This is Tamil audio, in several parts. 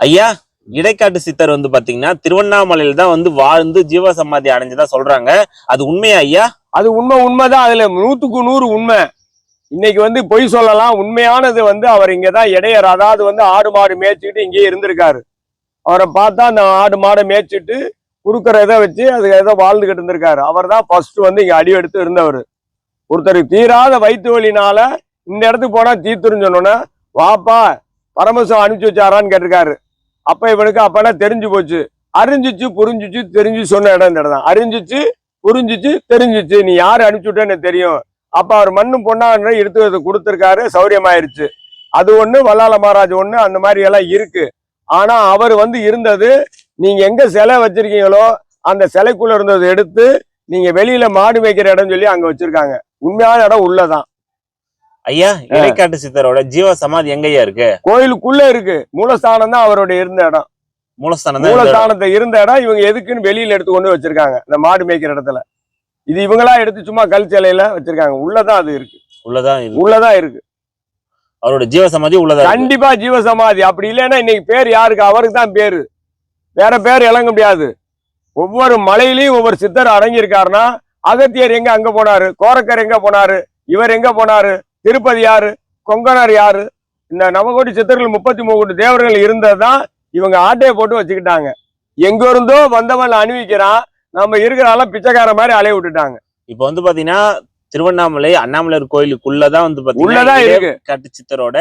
ஐயா இடைக்காட்டு சித்தர் வந்து பாத்தீங்கன்னா திருவண்ணாமலையில தான் வந்து வாழ்ந்து ஜீவ சமாதி அடைஞ்சதா சொல்றாங்க. அது உண்மையா ஐயா? அது உண்மை உண்மைதான். அதுல நூத்துக்கு நூறு உண்மை. இன்னைக்கு வந்து பொய் சொல்லலாம். உண்மையானது வந்து அவர் இங்கதான் இடையர் அதாவது வந்து ஆடு மாடு மேய்ச்சிட்டு இங்கேயே இருந்திருக்காரு. அவரை பார்த்தா அந்த ஆடு மாடை மேய்ச்சிட்டு கொடுக்குற இதை வச்சு அது ஏதோ வாழ்ந்துகிட்டு இருந்திருக்காரு. அவர் தான் ஃபர்ஸ்ட் வந்து இங்க அடி எடுத்து இருந்தவர். ஒருத்தருக்கு தீராத வயிற்று வலினால இந்த இடத்துக்கு போனா தீத்துருன்னு சொன்னோன்னே வாப்பா பரமசிவம் அனுப்பிச்சு வச்சாரான்னு கேட்டிருக்காரு. அப்ப இவனுக்கு அப்பனா தெரிஞ்சு போச்சு. அறிஞ்சிச்சு புரிஞ்சிச்சு தெரிஞ்சு சொன்ன இடம் இந்த இடம் தான் அறிஞ்சிச்சு புரிஞ்சிச்சு தெரிஞ்சிச்சு. நீ யாரு அனுப்பிச்சுட்டே எனக்கு தெரியும். அப்ப அவர் மண்ணும் பொண்ணா எடுத்து கொடுத்துருக்காரு சௌரியமாயிருச்சு. அது ஒண்ணு வல்லால மகாராஜ் ஒண்ணு அந்த மாதிரி எல்லாம் இருக்கு. ஆனா அவர் வந்து இருந்தது நீங்க எங்க சிலை வச்சிருக்கீங்களோ அந்த சிலைக்குள்ள இருந்ததை எடுத்து நீங்க வெளியில மாடு மேய்க்கிற இடம் சொல்லி அங்க வச்சிருக்காங்க. உண்மையான இடம் உள்ளதான். ஐயா இடைக்காட்டு சித்தரோட ஜீவ சமாதி எங்கய்யா இருக்கு? கோயிலுக்குள்ள இருக்கு. மூலஸ்தானம் தான் அவருடைய இருந்த இடம். மூலஸ்தானம் மூலஸ்தானத்தை இருந்த இடம் இவங்க எதுக்குன்னு வெளியில எடுத்து கொண்டு வச்சிருக்காங்க இந்த மாடு மேய்க்கிற இடத்துல. இது இவங்களா எடுத்து சும்மா கல் சிலையில வச்சிருக்காங்க. உள்ளதான் அது இருக்கு. உள்ளதான். உள்ளதான் இருக்கு. அவரோட ஜீவ சமாதி உள்ளதா. கண்டிப்பா ஜீவசமாதி. அப்படி இல்லைன்னா இன்னைக்கு பேர் யாருக்கு? அவருக்கு தான் பேரு. வேற பேர் இழங்க முடியாது. ஒவ்வொரு மலையிலயும் ஒவ்வொரு சித்தர் அடங்கியிருக்காருன்னா அகத்தியர் எங்க அங்க போனாரு? கோரக்கர் எங்க போனாரு? இவர் எங்க போனாரு? திருப்பதி யாரு? கொங்கணர் யாரு? இந்த நவகோடி சித்தர்கள் முப்பத்தி மூணு கோடி தேவர்கள் இருந்ததுதான் இவங்க ஆட்டையை போட்டு வச்சுக்கிட்டாங்க. எங்க இருந்தோ வந்தவன் அணிவிக்கிறான். நம்ம இருக்கிறால பிச்சைக்கார மாதிரி அலைய விட்டுட்டாங்க. இப்ப வந்து பாத்தீங்கன்னா திருவண்ணாமலை அண்ணாமலையார் கோயிலுக்குள்ளதான் வந்து உள்ளதான் பாத்தீங்கன்னா இருக்கு. இடைக்காட்டு சித்தரோட.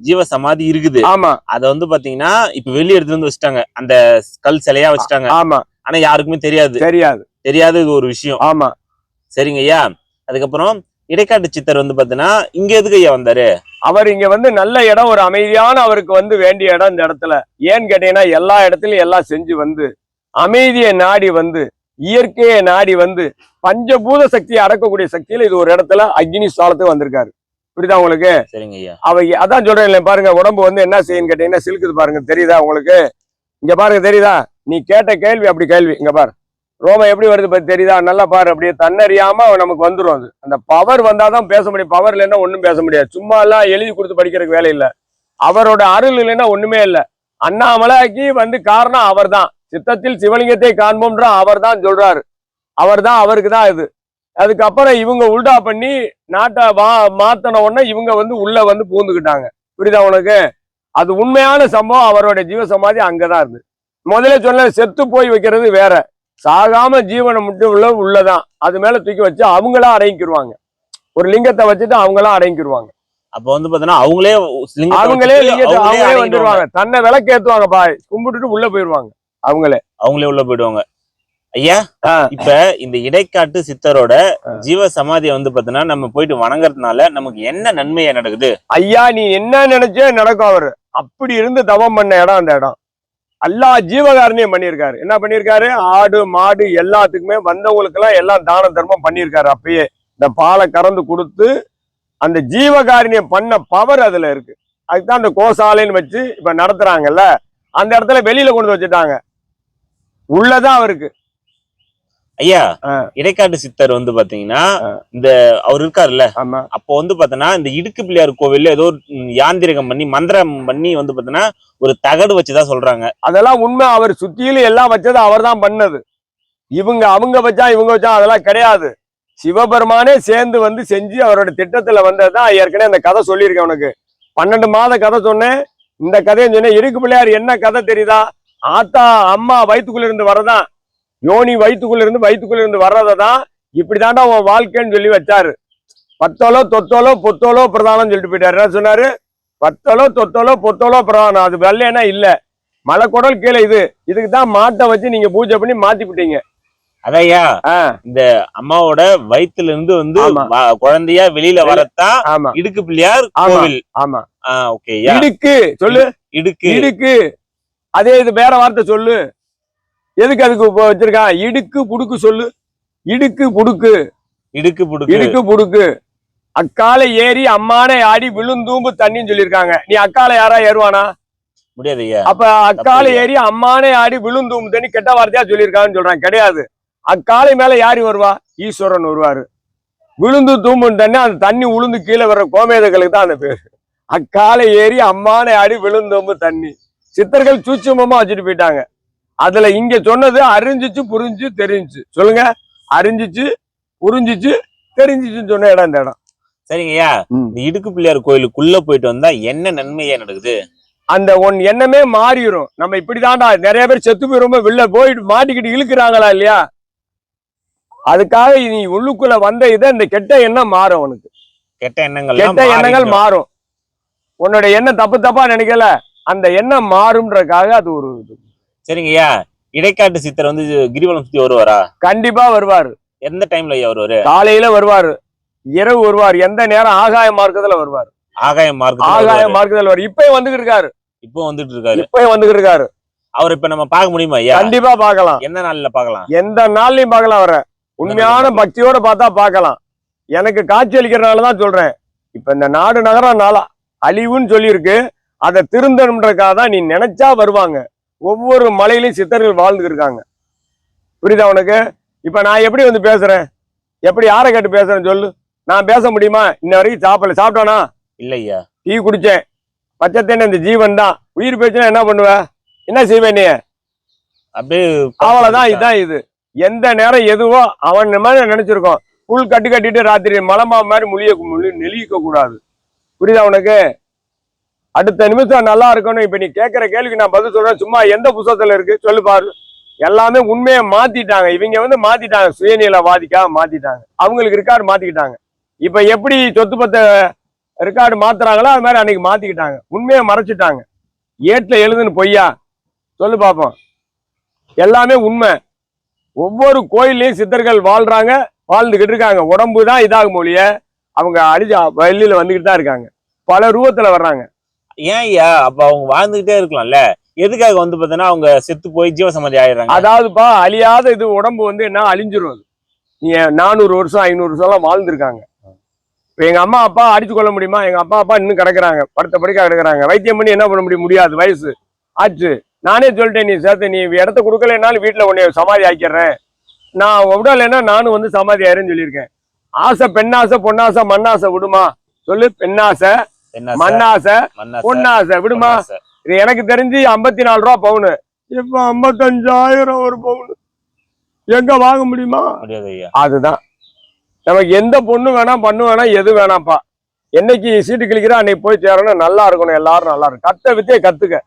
ஜீவ சமாதி இருக்குது. ஆமா. அத வந்து பாத்தீங்கன்னா இப்ப வெளிய எடுத்து வந்து வச்சுட்டாங்க. அந்த கல் சிலையா வச்சுட்டாங்க. ஆமா. ஆனா யாருக்குமே தெரியாது. தெரியாது. தெரியாத இது ஒரு விஷயம். ஆமா. சரிங்க ஐயா. அதுக்கப்புறம் இடைக்காட்டு சித்தர் வந்து பாத்தீங்கன்னா இங்க எதுக்கு ஐயா வந்தாரு? அவர் இங்க வந்து நல்ல இடம் ஒரு அமைதியான அவருக்கு வந்து வேண்டிய இடம் இந்த இடத்துல. ஏன்னு கேட்டீங்கன்னா எல்லா இடத்துலயும் எல்லாம் செஞ்சு வந்து அமைதியை நாடி வந்து இயற்கையை நாடி வந்து பஞ்சபூத சக்தியை அடக்கக்கூடிய சக்தியில இது ஒரு இடத்துல அக்னி ஸ்தாலத்துக்கு வந்திருக்காரு. புரியுதா உங்களுக்கு? சரிங்க ஐயா. அவ அதான் சொல்றேன் இல்ல பாருங்க உடம்பு வந்து என்ன செய்யும் கேட்டீங்கன்னா சிலுக்குது பாருங்க தெரியுதா உங்களுக்கு? இங்க பாருங்க தெரியுதா? நீ கேட்ட கேள்வி அப்படி கேள்வி இங்க பாரு. ரோமம் எப்படி வருது பத்தி தெரியுதா? நல்லா பாரு அப்படியே தன்னறியாம நமக்கு வந்துரும் அது. அந்த பவர் வந்தாதான் பேச முடியும். பவர் இல்லைன்னா ஒண்ணும் பேச முடியாது. சும்மா எல்லாம் எழுதி கொடுத்து படிக்கிறதுக்கு வேலை இல்ல. அவரோட அருள் இல்லைன்னா ஒண்ணுமே இல்ல. அண்ணாமலைக்கு வந்து காரணம் அவர்தான். சித்தத்தில் சிவலிங்கத்தை காண்போம்ன்ற அவர் தான் சொல்றாரு. அவர் தான் அவருக்கு தான் இது. அதுக்கப்புறம் இவங்க உல்டா பண்ணி நாட்டை வா மாத்தின உடனே இவங்க வந்து உள்ள வந்து பூந்துக்கிட்டாங்க. புரியுதா உனக்கு? அது உண்மையான சம்பவம். அவரோட ஜீவ சமாதி அங்கதான் இருந்து. முதல்ல சொன்ன செத்து போய் வைக்கிறது வேற. சாகாம ஜீவனை மட்டும் உள்ள உள்ளதான். அது மேல தூக்கி வச்சு அவங்களா அடங்கிக்கிருவாங்க. ஒரு லிங்கத்தை வச்சுட்டு அவங்களா அடங்கிக்கிருவாங்க. அப்ப வந்து பாத்தீங்கன்னா அவங்களே அவங்களே லிங்கத்தை அவங்களே. வந்துருவாங்க. தன்னை விளக்கு ஏத்துவாங்க பாய். கும்பிட்டுட்டு உள்ள போயிருவாங்க அவங்களே. அவங்களே உள்ள போயிடுவாங்க. ஐயா. இப்ப இந்த இடைக்காட்டு சித்தரோட. ஜீவ சமாதியை வந்து பாத்தீங்கன்னா நம்ம போயிட்டு வணங்குறதுனால நமக்கு என்ன நன்மையா நடக்குது? ஐயா நீ என்ன நினைச்சே நடக்கும் அவரு. அப்படி இருந்து தவம் பண்ண இடம் அந்த இடம். எல்லா ஜீவகாரணியும் பண்ணியிருக்காரு. என்ன பண்ணியிருக்காரு? ஆடு மாடு எல்லாத்துக்குமே வந்தவங்களுக்கெல்லாம் எல்லாம் தான தர்மம் பண்ணியிருக்காரு. அப்பயே இந்த பாலை கறந்து கொடுத்து அந்த ஜீவகாரணியம் பண்ண பவர் அதுல இருக்கு. அதுதான் அந்த கோசாலைன்னு வச்சு இப்ப நடத்துறாங்கல்ல அந்த இடத்துல வெளியில கொண்டு வச்சுட்டாங்க. உள்ளதான் அவருக்கு. ஐயா. இடைக்காட்டு சித்தர் வந்து பாத்தீங்கன்னா. இந்த அவர் இருக்காருல்ல அப்போ வந்து பாத்தீங்கன்னா இந்த இடுக்கு பிள்ளையார் கோவில்ல ஏதோ யாந்திரிகம் பண்ணி மந்திரம் பண்ணி வந்து பாத்தீங்கன்னா ஒரு தகடு வச்சுதான் சொல்றாங்க. அதெல்லாம் உண்மை. அவர் சுத்தியிலும் எல்லாம் வச்சது அவர் தான் பண்ணது. இவங்க அவங்க வச்சா இவங்க வச்சா அதெல்லாம் கிடையாது. சிவபெருமானே சேர்ந்து வந்து செஞ்சு அவரோட திட்டத்துல வந்ததுதான் ஏற்கனவே அந்த கதை சொல்லியிருக்கேன் உனக்கு. பன்னெண்டு மாத கதை சொன்னேன். இந்த கதையை சொன்னேன். இருக்கு பிள்ளையார் என்ன கதை தெரியுதா? ஆத்தா அம்மா வயிற்றுக்குள்ள இருந்து வரதான் யோனி வயிற்றுக்குள்ள இருந்து வயிற்றுக்குள்ள இருந்து வர்றதை தான் இப்படிதாண்டா உன் வாழ்க்கைன்னு சொல்லி வச்சாரு. பத்தோலோ தொத்தோலோ பொத்தோலோ பிரதானம் சொல்லிட்டு போயிட்டாரு. என்ன சொன்னாரு? பத்தோலோ தொத்தோலோ பொத்தோலோ பிரதானம். அது வெள்ளையனா இல்ல. மலைக்குடல் கீழே இது. இதுக்கு தான் மாட்டை வச்சு நீங்க பூஜை பண்ணி மாத்தி விட்டீங்க அதையா. இந்த அம்மாவோட வயித்துல இருந்து வந்து குழந்தையா வெளியில வரத்தான் இடுக்கு பிள்ளையார். கோவில். ஆமா. ஆஹ் ஓகே இடுக்கு சொல்லு. இடுக்கு. இடுக்கு. அதே இது வேற வார்த்தை சொல்லு. எதுக்கு அதுக்கு வச்சிருக்கான் இடுக்கு புடுக்கு சொல்லு. இடுக்கு புடுக்கு. இடுக்கு புடுக்கு. இடுக்கு புடுக்கு. அக்கால ஏறி அம்மானை ஆடி விழுந்தூம்பு தண்ணின்னு சொல்லியிருக்காங்க. நீ அக்கால யாரா ஏறுவானா? முடியாது அப்ப அக்கால ஏறி அம்மானை ஆடி விழுந்தூம்பு தண்ணி கெட்ட வார்த்தையா சொல்லியிருக்காங்கன்னு சொல்றான் கிடையாது. அக்காலை மேல யாரு வருவா? ஈஸ்வரன் வருவாரு. விழுந்து தூம்புன்னு தண்ணி அந்த தண்ணி உளுந்து கீழே வர்ற கோமேதங்களுக்கு தான் அந்த பேரு. அக்காலை ஏறி அம்மானை ஆடி விழுந்தோம்பு தண்ணி. சித்தர்கள் சூட்சுமமா வச்சுட்டு போயிட்டாங்க. அதுல இங்க சொன்னது அறிஞ்சிச்சு புரிஞ்சு தெரிஞ்சுச்சு. சொல்லுங்க. அறிஞ்சிச்சு புரிஞ்சிச்சு தெரிஞ்சிச்சுன்னு சொன்ன இடம் இந்த இடம். சரிங்க ஐயா. ம். இந்த இடுக்கு பிள்ளையார் கோயிலுக்குள்ள போயிட்டு வந்தா என்ன நன்மையா நடக்குது? அந்த ஒன் எண்ணமே மாறிடும் நம்ம இப்படிதான்டா நிறைய பேர் செத்து போயிருமோ வெளில போயிட்டு மாட்டிக்கிட்டு இழுக்கிறாங்களா இல்லையா? அதுக்காக நீ உள்ளுக்குள்ள வந்த இதை இந்த கெட்ட எண்ணம் மாறும் உனக்கு. கெட்ட எண்ணங்கள் கெட்ட எண்ணங்கள் மாறும். உன்னோட எண்ணம் தப்பு தப்பா நினைக்கல. அந்த எண்ணம் மாறும்ன்றக்காக அது ஒரு இது. சரிங்க ஐயா இடைக்காட்டு சித்தர் வந்து கிரிவலம் சுத்தி வருவாரா? கண்டிப்பா வருவாரு. எந்த டைம்ல ஐயா வருவாரு? காலையில வருவாரு. இரவு வருவார். எந்த நேரம் ஆகாய மார்க்கத்துல வருவார். ஆகாய மார்க்கத்துல ஆகாய. மார்க்கத்துல வருவார். இப்பயும் வந்துகிட்டு இருக்காரு. இப்போ வந்துட்டு இருக்காரு. இப்பயும் வந்துகிட்டு இருக்காரு. அவர் இப்ப நம்ம பார்க்க முடியுமா ஐயா? கண்டிப்பா பார்க்கலாம். எந்த நாள்ல பார்க்கலாம்? எந்த நாள்லயும் பார்க்கலாம் வர உண்மையான பக்தியோட பார்த்தா பார்க்கலாம். எனக்கு காட்சி அளிக்கிறனால தான் சொல்றேன். இப்ப இந்த நாடு நகரம் நாளா அழிவுன்னு சொல்லியிருக்கு. அதை திருந்தணுன்றக்காக தான் நீ நினைச்சா வருவாங்க. ஒவ்வொரு மலையிலையும் சித்தர்கள் வாழ்ந்துட்டு இருக்காங்க. புரியுதா உனக்கு? இப்ப நான் எப்படி வந்து பேசுறேன்? எப்படி யாரை கேட்டு பேசுறேன் சொல்லு. நான் பேச முடியுமா? இன்ன வரைக்கும் சாப்பிடல. சாப்பிட்டானா? இல்ல ஐயா டீ குடிச்சேன். பச்சை தண்ணி இந்த ஜீவன் தான். உயிர் போச்சுன்னா என்ன பண்ணுவ? என்ன செய்வே நீ? அப்படியே அவ்வளவுதான். இதான் இது. எந்த நேரம் எதுவோ அவன் மாதிரி நினைச்சிருக்கோம். புல் கட்டு கட்டிட்டு ராத்திரி மலமா மாதிரி முழிய முழி நெளிக்க கூடாது. புரியுதா உனக்கு? அடுத்த நிமிஷம் நல்லா இருக்கணும். இப்ப நீ கேட்கிற கேள்விக்கு நான் பதில் சொல்றேன். சும்மா எந்த புத்தகத்துல இருக்கு? சொல்லு பாரு. எல்லாமே உண்மையை மாத்திட்டாங்க. இவங்க வந்து மாத்திட்டாங்க. சுயநிலவாதிக்காக மாத்திட்டாங்க. அவங்களுக்கு ரெக்கார்டு மாத்திக்கிட்டாங்க. இப்ப எப்படி சொத்து பத்த ரெக்கார்டு மாத்துறாங்களோ அது மாதிரி அன்னைக்கு மாத்திக்கிட்டாங்க. உண்மையை மறைச்சிட்டாங்க. ஏட்ல எழுதுன்னு பொய்யா? சொல்லு பாப்போம். எல்லாமே உண்மை. ஒவ்வொரு கோயில்லையும் சித்தர்கள் வாழ்றாங்க வாழ்ந்துகிட்டு இருக்காங்க. உடம்பு தான் இதாகும் மொழிய அவங்க அழிஞ்ச வெளியில வந்துகிட்டு தான் இருக்காங்க. பல ரூபத்துல வர்றாங்க. ஏன் ஐயா? அப்ப அவங்க வாழ்ந்துகிட்டே இருக்கலாம்ல. எதுக்காக வந்து பார்த்தீங்கன்னா அவங்க செத்து போய் ஜீவசமாதி ஆயிடுறாங்க? அதாவதுப்பா அழியாத இது உடம்பு வந்து என்ன அழிஞ்சிரும் அது. நீ நானூறு வருஷம் ஐநூறு வருஷம் எல்லாம் வாழ்ந்துருக்காங்க. இப்ப எங்க அம்மா அப்பா அடிச்சு கொள்ள முடியுமா? எங்க அப்பா அப்பா இன்னும் கிடக்குறாங்க. படுத்த படுக்க கிடக்குறாங்க. வைத்தியம் பண்ணி என்ன பண்ண முடியும்? முடியாது. வயசு. ஆச்சு. நானே சொல்லிட்டேன் நீ சேர்த்து நீ இடத்த கொடுக்கலனாலும் வீட்டுல உன்னை சமாதி ஆக்கிடுறேன். நான் விடலைன்னா நானும் வந்து சமாதி ஆயிரேன்னு சொல்லியிருக்கேன். ஆசை பெண்ணாசை பொன்னாசை மண்ணாசை விடுமா? சொல்லு பெண்ணாசை. மண்ணாசை? பொன்னாசை விடுமா. இது எனக்கு தெரிஞ்சு ஐம்பத்தி நாலு ரூபா பவுனு. இப்ப ஐம்பத்தஞ்சாயிரம் ஒரு பவுனு. எங்க வாங்க முடியுமா? அதுதான். நமக்கு எந்த பொண்ணு வேணாம் பண்ணு வேணாம் எது வேணாம்ப்பா. என்னைக்கு சீட்டு கிழிக்கிறா அன்னைக்கு போய் சேரணும். நல்லா இருக்கணும் எல்லாரும் நல்லா இருக்கும் கத்த வித்தையை கத்துக்க.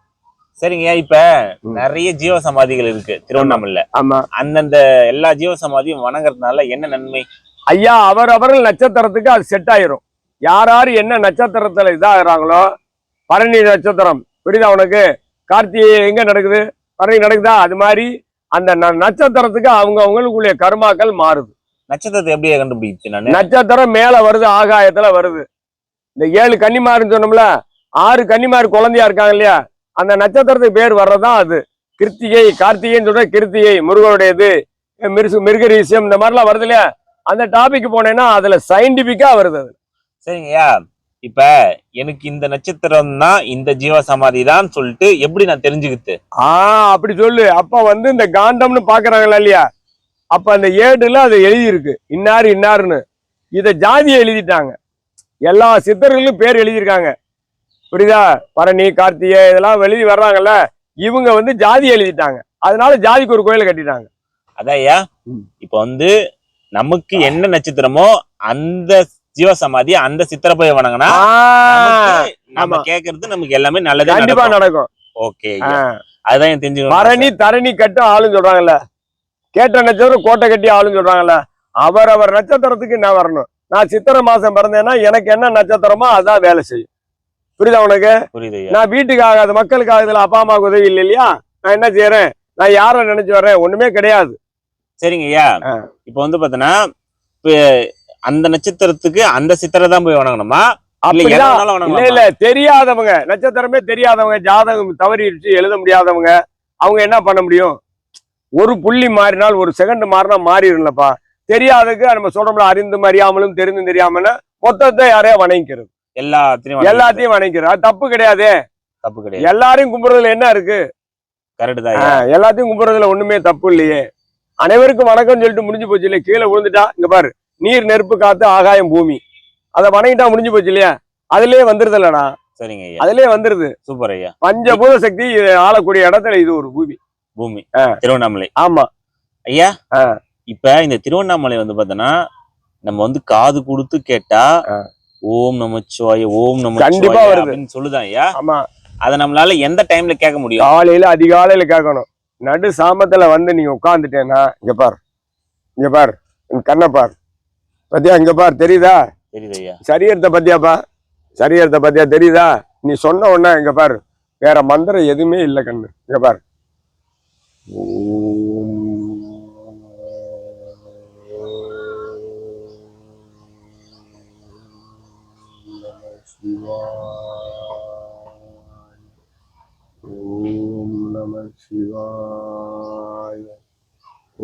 சரிங்க இப்ப. நிறைய ஜீவ சமாதிகள் இருக்கு திருவண்ணாமலையில. ஆமா. அந்தந்த எல்லா ஜீவ சமாதியும் வணங்குறதுனால என்ன நன்மை? ஐயா அவர் அவர்கள் நட்சத்திரத்துக்கு அது செட் ஆயிரும். யார் யார் என்ன நட்சத்திரத்துல இதாகிறாங்களோ பரணி நட்சத்திரம். புரியுதா உனக்கு? கார்த்திகை எங்க நடக்குது? பரணி நடக்குதா? அது மாதிரி அந்த நட்சத்திரத்துக்கு அவங்க அவங்களுக்குள்ள கர்மாக்கள் மாறுது. நட்சத்திரத்தை எப்படியே கண்டுபிடிச்சு நட்சத்திரம் மேல வருது ஆகாயத்துல வருது. இந்த ஏழு கன்னிமாருன்னு சொன்னோம்ல ஆறு கன்னிமார் குழந்தையா இருக்காங்க இல்லையா? அந்த நட்சத்திரத்துக்கு பேர் வர்றதுதான் அது. கிருத்திகை கார்த்திகைன்னு சொல்ற கிருத்திகை முருகனுடையது மிருசு மிருகரீசியம் இந்த மாதிரிலாம் வருது இல்லையா? அந்த டாபிக் போனேன்னா அதுல சயின்டிபிக்கா வருது அது. சரிங்க ஐயா இப்ப எனக்கு இந்த நட்சத்திரம் தான் இந்த ஜீவ சமாதி தான் சொல்லிட்டு எப்படி நான் தெரிஞ்சுக்கிட்டு? ஆ அப்படி சொல்லு. அப்ப வந்து இந்த காண்டம்னு பாக்குறாங்களா இல்லையா? அப்ப அந்த ஏடுல அது எழுதியிருக்கு. இன்னாரு இன்னாருன்னு. இத ஜாதியை எழுதிட்டாங்க. எல்லா சித்தர்களும் பேர் எழுதியிருக்காங்க. புரியுதா? பரணி கார்த்திகை இதெல்லாம் எழுதி வர்றாங்கல்ல. இவங்க வந்து ஜாதி எழுதிட்டாங்க. அதனால ஜாதிக்கு ஒரு கோயிலை கட்டிட்டாங்க. அதான் ஐயா. இப்ப வந்து நமக்கு என்ன நட்சத்திரமோ அந்த ஜீவ சமாதி அந்த சித்திர போய் வணங்கினா நம்ம. கேக்குறது நமக்கு எல்லாமே நல்லதே கண்டிப்பா நடக்கும். ஓகே. அதுதான் எனக்கு தெரிஞ்சுக்கணும். பரணி தரணி கட்டும் ஆளுன்னு சொல்றாங்கல்ல. கேட்ட நட்சத்திரம் கோட்டை கட்டி ஆளுன்னு சொல்றாங்கல்ல. அவரவர் நட்சத்திரத்துக்கு நான் வரணும். நான் சித்திரை மாசம் பிறந்தேன்னா எனக்கு என்ன நட்சத்திரமோ அதான் வேலை செய்யும். புரியுதா உனக்கு? புரியுது நான் வீட்டுக்கு ஆகாத மக்களுக்கு ஆகுதுல அப்பா அம்மாவுக்கு உதவி இல்லை இல்லையா? நான் என்ன செய்யறேன் நான் யாரை நினைச்சு வர்றேன்? ஒண்ணுமே கிடையாது. சரிங்க ஐயா. இப்ப வந்து பாத்தீங்கன்னா அந்த நட்சத்திரத்துக்கு அந்த சித்திரை தான் போய் வணங்கணுமா? இல்ல இல்ல தெரியாதவங்க நட்சத்திரமே தெரியாதவங்க ஜாதகம் தவறிடுச்சு எழுத முடியாதவங்க அவங்க என்ன பண்ண முடியும்? ஒரு புள்ளி மாறினால் ஒரு செகண்ட் மாறினா மாறிடும்லப்பா. தெரியாததுக்கு நம்ம சொல்றோம்ல அறிந்தும் அறியாமலும் தெரிந்தும் தெரியாமல மொத்தத்தை யாரையா வணங்கிக்கிறது. எல்லாத்தையும். எல்லாத்தையும் வணங்கிக்கிறது. அது தப்பு கிடையாது. தப்பு கிடையாது. எல்லாரையும் கும்பிடுறதுல என்ன இருக்கு? கரெக்ட் தான். எல்லாத்தையும் கும்பிடுறதுல ஒண்ணுமே தப்பு இல்லையே. அனைவருக்கும் வணக்கம் சொல்லிட்டு முடிஞ்சு போச்சு இல்லையா? கீழே விழுந்துட்டா இங்க பாரு. நீர் நெருப்பு காத்து ஆகாயம் பூமி. அதை வணங்கிட்டா முடிஞ்சு போச்சு இல்லையா? அதுலயே வந்துருது இல்லடா சரிங்க ஐயா. அதுலயே வந்துருது. சூப்பர் ஐயா. பஞ்சபூத சக்தி ஆளக்கூடிய இடத்துல இது ஒரு பூமி. பூமி. திருவண்ணாமலை. ஆமா. ஐயா. இப்ப இந்த திருவண்ணாமலை வந்து பார்த்தோன்னா நம்ம வந்து காது கொடுத்து கேட்டா. ஓம் நமச்சிவாய ஓம் கண்டிப்பா நமச்சிவாய வருது. அப்படின்னு சொல்லுதான் ஐயா. ஆமா. அதை நம்மளால எந்த டைம்ல கேட்க முடியும்? காலையில அதிகாலையில கேட்கணும். நடு சாமத்துல வந்து நீங்க உட்காந்துட்டேன்னா இங்க பார். இங்க பார். கண்ணை பார். பத்தியா இங்க பார் தெரியுதா? தெரியுது ஐயா. சரீரத்தை பத்தியாப்பா? சரீரத்தை பத்தியா தெரியுதா? நீ சொன்ன உடனே இங்க பாரு. வேற மந்திரம் எதுவுமே இல்லை கண்ணு. இங்க பாரு. ஓம் நம சிவாய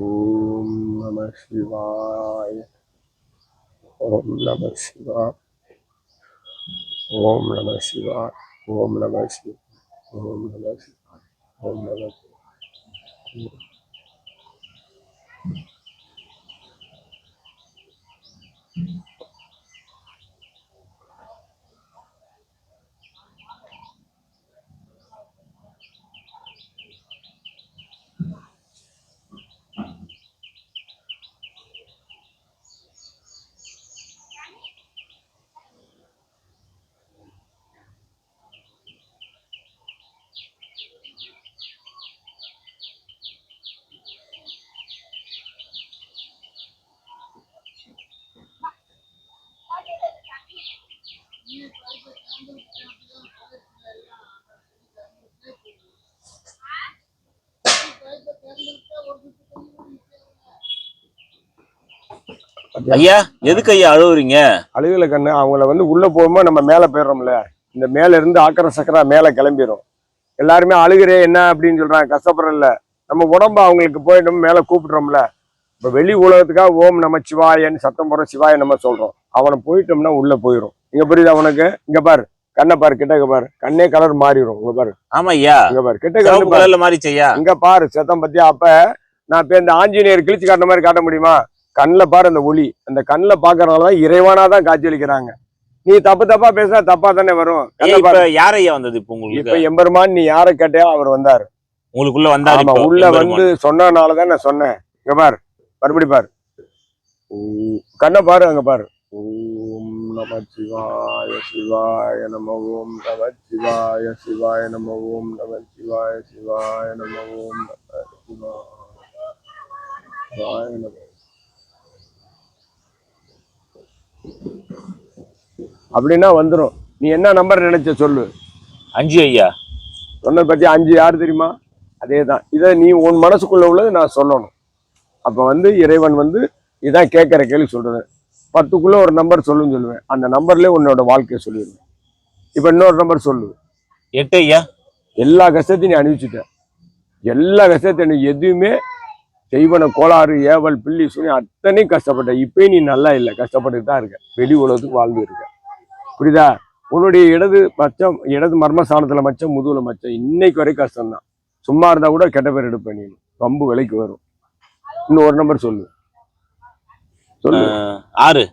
ஓம் நம சிவாய. ஓம் நம சிவாய ஓம் நம சிவாய ஓம் நம சிவாய ஓம் நம சிவாய ஓம் நம ஐயா எதுக்கு ஐயா அழுவுறீங்க? அழுகல கண்ணு. அவங்கள வந்து உள்ள போகும்போது நம்ம மேல போயிடுறோம்ல. இந்த மேல இருந்து ஆக்கர சக்கரா மேல கிளம்பிடும் எல்லாருமே அழுகிறே என்ன அப்படின்னு சொல்றாங்க. கஷ்டப்படுறல நம்ம உடம்பு அவங்களுக்கு போய் நம்ம மேல கூப்பிடுறோம்ல. இப்ப வெளி உலகத்துக்காக ஓம் நம்ம சிவாயன்னு சத்தம் போடுற சிவாய நம்ம சொல்றோம். அவனை போயிட்டோம்னா உள்ள போயிடும் இங்க புரியுதா உனக்கு? இங்க பாரு. கண்ணை பாரு கிட்டக்க பாரு. கண்ணே கலர் மாறிடும் இங்க பாரு. ஆமா ஐயா இங்க பாரு. கிட்ட கலர்ல மாறிச்சு ஐயா இங்க பாரு சத்தம் பத்தியா? அப்ப நான் இப்ப இந்த ஆஞ்சநேயர் கிழிச்சு காட்டுற மாதிரி காட்ட முடியுமா? கண்ணில் பாரு அந்த ஒளி. அந்த கண்ணில் பாக்குறதுனாலதான் இறைவானாதான் காட்சியளிக்கிறாங்க நீ தப்பு தப்பா பேசினா தப்பா தானே வரும். ஐயா, கண்ணில் இப்ப பாரு. யார் ஐயா வந்தது இப்ப உங்களுக்கு? இப்ப எம்பெருமான் நீ யாரை கேட்டியா அவர் வந்தாரு. உங்களுக்குள்ள வந்தாரு ஆமா உள்ள. வந்து சொன்னனாலதான் நான் சொன்னேன். இங்க பாரு மறுபடி பாரு. கண்ணை பாரு அங்க பாரு. ஓம் நம சிவாய சிவாய நம ஓம் நம சிவாய சிவாய நம ஓம் நம சிவாய சிவாய நம ஓம் நம சிவாய நம அப்படின்னா வந்துரும். நீ என்ன நம்பர் நினைச்ச சொல்லு. அஞ்சு ஐயா. சொன்னது பத்தி அஞ்சு யார் தெரியுமா? அதே தான் இதை நீ உன் மனசுக்குள்ள உள்ளது நான் சொல்லணும். அப்போ வந்து இறைவன் வந்து இதான் கேட்குற கேள்வி சொல்றது பத்துக்குள்ள ஒரு நம்பர் சொல்லுன்னு சொல்லுவேன். அந்த நம்பர்லேயே உன்னோட வாழ்க்கையை சொல்லிடுவேன். இப்போ இன்னொரு நம்பர் சொல்லு. எட்டு ஐயா? எல்லா கஷ்டத்தையும் நீ அனுபவிச்சுட்ட. எல்லா கஷ்டத்தையும் நீ எதுவுமே செய்வன கோளாறு ஏவல் பில்லி சுனி அத்தனையும் கஷ்டப்பட்ட. இப்பயும் நீ நல்லா இல்லை. கஷ்டப்பட்டுட்டு தான் இருக்க. வெளி உலகத்துக்கு வாழ்ந்து இருக்க. புரியுதா? உன்னுடைய இடது மச்சம் இடது மர்மஸ்தானத்துல மச்சம் முதுகுல மச்சம் இன்னைக்கு வரைக்கும் கஷ்டம்தான். சும்மா இருந்தா கூட கெட்ட பேர் எடுப்ப நீ. ரொம்ப விலைக்கு வரும். இன்னும் ஒரு நம்பர் சொல்லு. சொல்லு அஹ், ஆறு.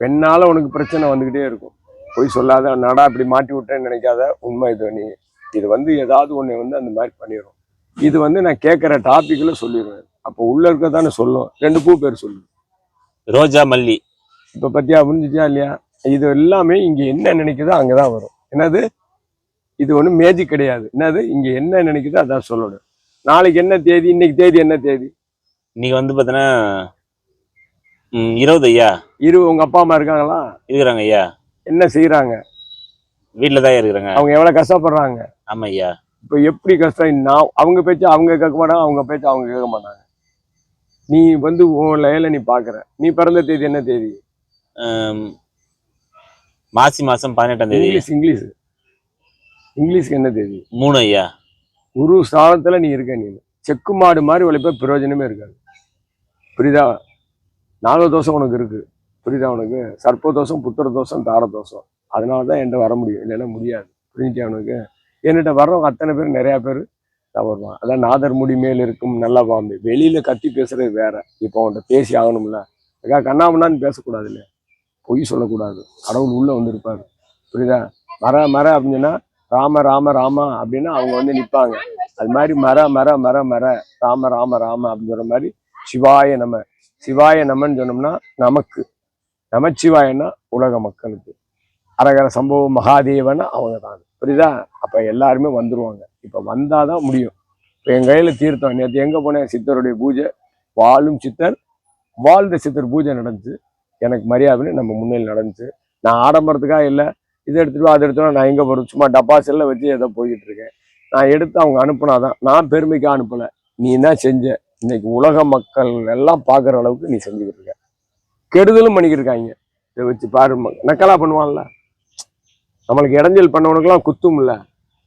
பெண்ணால உனக்கு பிரச்சனை வந்துகிட்டே இருக்கும். போய் சொல்லாத நடா இப்படி மாட்டி விட்டேன்னு நினைக்காத உண்மை இது. நீ இது வந்து ஏதாவது ஒண்ணு வந்து அந்த மாதிரி பண்ணிடும் இது வந்து நான் கேட்குற டாபிக்ல சொல்லிடுவேன் அப்போ உள்ள இருக்க தானே சொல்லும். ரெண்டு பூ பேர் சொல்லு. ரோஜா மல்லி. இப்ப பத்தியா புரிஞ்சுச்சா இல்லையா? இது எல்லாமே இங்க என்ன நினைக்குதோ அங்கதான் வரும். என்னது? இது ஒண்ணும் மேஜிக் கிடையாது. என்னது? இங்க என்ன நினைக்குதோ அதான் சொல்லணும். நாளைக்கு என்ன தேதி? இன்னைக்கு தேதி என்ன தேதி? இன்னைக்கு வந்து பாத்தீங்கன்னா ம், இருபது ஐயா. இரு உங்க அப்பா அம்மா இருக்காங்களா? இருக்கிறாங்க ஐயா. என்ன செய்யறாங்க வீட்டுல தான் இருக்கிறாங்க. அவங்க எவ்வளவு கஷ்டப்படுறாங்க? ஆமா ஐயா. இப்போ எப்படி கஷ்டம்? நான் அவங்க பேச்சு அவங்க கேட்க மாட்டாங்க அவங்க பேச்சு அவங்க கேட்க மாட்டாங்க. நீ வந்து உன் லைல நீ பாக்குற. நீ பிறந்த தேதி என்ன தேதி? மாசி மாசம் பதினெட்டாம் தேதி. English English. இங்கிலீஷ்க்கு என்ன தேதி? மூணு ஐயா. குரு ஸ்தானத்துல நீ இருக்க நீ. செக்கு மாடு மாதிரி உழைப்ப பிரயோஜனமே இருக்காது. புரியுதா? நாலு தோஷம் உனக்கு இருக்கு. புரியுதா உனக்கு? சர்ப்ப தோஷம் புத்திர தோஷம் தார தோஷம் அதனால தான் என்கிட்ட வர முடியும். இல்லைன்னா முடியாது. புரிஞ்சுட்டா உனக்கு? என்கிட்ட வர்றவங்க அத்தனை பேர் நிறையா பேர் தான் வருவான் அதான் நாதர் முடி மேல் இருக்கும் நல்ல பாம்பு வெளியில கத்தி பேசுறது வேற. இப்போ அவன்கிட்ட பேசி ஆகணும்ல. ஏக்கா கண்ணாமண்ணான்னு பேசக்கூடாது இல்லை பொய் சொல்லக்கூடாது. கடவுள் உள்ளே வந்திருப்பாரு. புரியுதா? மர மர அப்படின்னு சொன்னா ராம ராம ராமா அப்படின்னா அவங்க வந்து நிற்பாங்க அது மாதிரி மர மர மர மர ராம ராம ராம அப்படின்னு மாதிரி சிவாய நம்ம சிவாய நமன் சொன்னோம்னா நமக்கு. நமச்சிவாயன்னா உலக மக்களுக்கு. அரகர சம்பவம் மகாதேவன்னா அவங்க தான் புரியுதா? அப்போ எல்லாருமே வந்துருவாங்க. வந்தால் தான் முடியும். இப்போ என் கையில் தீர்த்தம். நேற்று எங்கே போனேன்? சித்தருடைய பூஜை. வாழும் சித்தர் வாழ்ந்த சித்தர் பூஜை நடந்துச்சு. எனக்கு மரியாதை நம்ம முன்னில் நடந்துச்சு. நான் ஆடம்பரத்துக்காக இல்லை. இதை எடுத்துட்டு அதை எடுத்துட்டு நான் எங்கே போகிறோம் சும்மா டப்பா வச்சு ஏதோ போய்கிட்டு இருக்கேன். நான் எடுத்து அவங்க அனுப்புனாதான். நான் பெருமைக்காக அனுப்பலை. நீ என்ன செஞ்ச? இன்னைக்கு உலக மக்கள் எல்லாம் பார்க்குற அளவுக்கு நீ செஞ்சுக்கிட்டு இருக்க. கெடுதலும் பண்ணிக்கிட்டு இருக்காங்க இதை வச்சு பாரு நக்கலா பண்ணுவான்ல. நம்மளுக்கு இடைஞ்சல் பண்ணவனுக்கெல்லாம் குத்தும் இல்ல.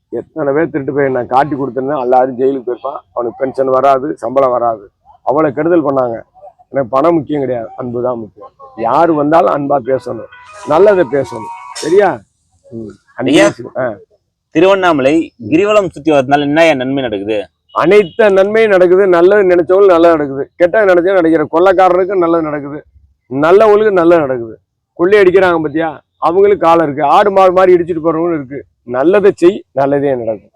எத்தனை பேர் திருட்டு போய் நான் காட்டி கொடுத்தேன்னா எல்லாரும் ஜெயிலுக்கு போயிருப்பான். அவனுக்கு பென்ஷன் வராது சம்பளம் வராது. அவ்வளோ கெடுதல் பண்ணாங்க. எனக்கு பணம் முக்கியம் கிடையாது. அன்பு தான் முக்கியம். யார் வந்தாலும் அன்பா பேசணும். நல்லதை பேசணும். சரியா? ம். திருவண்ணாமலை கிரிவலம் சுத்தி வரதுனால என்ன நன்மை நடக்குது? அனைத்து நன்மையும் நடக்குது நல்லது நினைச்சவங்களுக்கு நல்லது நடக்குது. கெட்டது நினைச்சா நடக்கிற கொள்ளக்காரருக்கும் நல்லது நடக்குது. நல்லவங்களுக்கு நல்லது நடக்குது. கொள்ளை அடிக்கிறாங்க பத்தியா? அவங்களுக்கு காலம் இருக்கு. ஆடு மாடு மாதிரி இடிச்சிட்டு போறவங்களும் இருக்கு. நல்லதை செய் நல்லதே நடக்கும்.